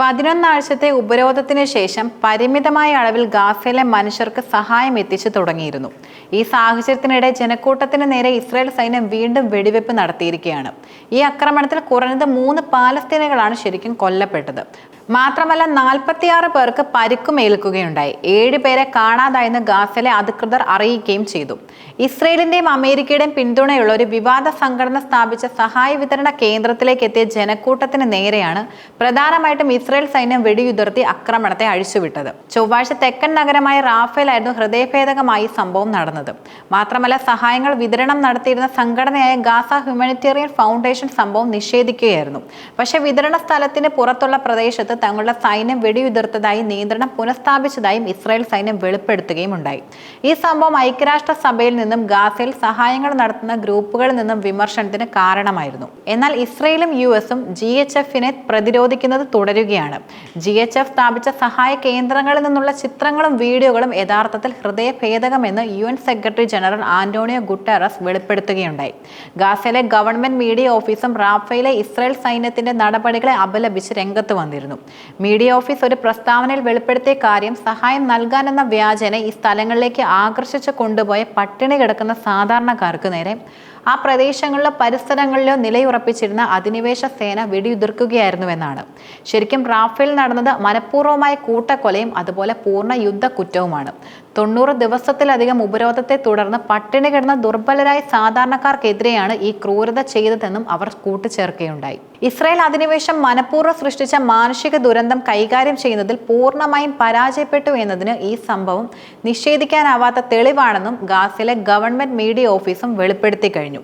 പതിനൊന്നാഴ്ചത്തെ ഉപരോധത്തിന് ശേഷം പരിമിതമായ അളവിൽ ഗാസയിലെ മനുഷ്യർക്ക് സഹായം എത്തിച്ചു തുടങ്ങിയിരുന്നു. ഈ സാഹചര്യത്തിനിടെ ജനക്കൂട്ടത്തിന് നേരെ ഇസ്രായേൽ സൈന്യം വീണ്ടും വെടിവെപ്പ് നടത്തിയിരിക്കുകയാണ്. ഈ ആക്രമണത്തിൽ കുറഞ്ഞത് മൂന്ന് പാലസ്തീനുകളാണ് ശരിക്കും കൊല്ലപ്പെട്ടത്. മാത്രമല്ല നാൽപ്പത്തിയാറ് പേർക്ക് പരിക്കും ഏൽക്കുകയുണ്ടായി. ഏഴ് പേരെ കാണാതായെന്ന് ഗാസയിലെ അധികൃതർ അറിയിക്കുകയും ചെയ്തു. ഇസ്രയേലിന്റെയും അമേരിക്കയുടെയും പിന്തുണയുള്ള ഒരു വിവാദ സംഘടന സ്ഥാപിച്ച സഹായ വിതരണ കേന്ദ്രത്തിലേക്ക് എത്തിയ ജനക്കൂട്ടത്തിന് നേരെയാണ് പ്രധാനമായിട്ടും ഇസ്രയേൽ സൈന്യം വെടിയുതിർത്തി ആക്രമണത്തെ അഴിച്ചുവിട്ടത്. ചൊവ്വാഴ്ച തെക്കൻ നഗരമായ റാഫേലായിരുന്നു ഹൃദയഭേദകമായി സംഭവം നടന്നത്. മാത്രമല്ല സഹായങ്ങൾ വിതരണം നടത്തിയിരുന്ന സംഘടനയായ ഗാസ ഹ്യൂമാനിറ്റേറിയൻ ഫൗണ്ടേഷൻ സംഭവം നിഷേധിക്കുകയായിരുന്നു. പക്ഷേ വിതരണ സ്ഥലത്തിന് പുറത്തുള്ള പ്രദേശത്ത് തങ്ങളുടെ സൈന്യം വെടിയുതിർത്തതായി നിയന്ത്രണം പുനഃസ്ഥാപിച്ചതായും ഇസ്രായേൽ സൈന്യം വെളിപ്പെടുത്തുകയും ഉണ്ടായി ഈ സംഭവം ഐക്യരാഷ്ട്ര സഭയിൽ നിന്നും ഗാസയിൽ സഹായങ്ങൾ നടത്തുന്ന ഗ്രൂപ്പുകളിൽ നിന്നും വിമർശനത്തിന് കാരണമായിരുന്നു. എന്നാൽ ഇസ്രയേലും യു എസും ജി എച്ച് എഫിനെ പ്രതിരോധിക്കുന്നത് തുടരുകയാണ്. ജി എച്ച് എഫ് സ്ഥാപിച്ച സഹായ കേന്ദ്രങ്ങളിൽ നിന്നുള്ള ചിത്രങ്ങളും വീഡിയോകളും യഥാർത്ഥത്തിൽ ഹൃദയഭേദകമെന്ന് U N secretary general Antonio Guterres വെളിപ്പെടുത്തുകയുണ്ടായി. ഗാസയിലെ ഗവൺമെന്റ് മീഡിയ ഓഫീസും റാഫയിലെ ഇസ്രായേൽ സൈന്യത്തിന്റെ നടപടികളെ അപലപിച്ച് രംഗത്ത് വന്നിരുന്നു. മീഡിയ ഓഫീസ് ഒരു പ്രസ്താവനയിൽ വെളിപ്പെടുത്തിയ കാര്യം സഹായം നൽകാനെന്ന വ്യാജനെ ഈ സ്ഥലങ്ങളിലേക്ക് ആകർഷിച്ച് കൊണ്ടുപോയ പട്ടിണി കിടക്കുന്ന സാധാരണക്കാർക്ക് നേരെ. ആ പ്രദേശങ്ങളിലോ പരിസരങ്ങളിലോ നിലയുറപ്പിച്ചിരുന്ന അധിനിവേശ സേന വെടിയുതിർക്കുകയായിരുന്നുവെന്നാണ്. ശരിക്കും റാഫേൽ നടന്നത് മനഃപൂർവമായ കൂട്ടക്കൊലയും അതുപോലെ പൂർണ യുദ്ധക്കുറ്റവുമാണ്. തൊണ്ണൂറ് ദിവസത്തിലധികം ഉപരോധത്തെ തുടർന്ന് പട്ടിണി കിടന്ന ദുർബലരായ സാധാരണക്കാർക്കെതിരെയാണ് ഈ ക്രൂരത ചെയ്തതെന്നും അവർ കൂട്ടിച്ചേർക്കുകയുണ്ടായി. ഇസ്രായേൽ അധിനിവേശം മനഃപൂർവം സൃഷ്ടിച്ച മാനുഷിക ദുരന്തം കൈകാര്യം ചെയ്യുന്നതിൽ പൂർണമായും പരാജയപ്പെട്ടു എന്നതിന് ഈ സംഭവം നിഷേധിക്കാനാവാത്ത തെളിവാണെന്നും ഗാസിലെ ഗവൺമെന്റ് മീഡിയ ഓഫീസും വെളിപ്പെടുത്തി കഴിഞ്ഞു.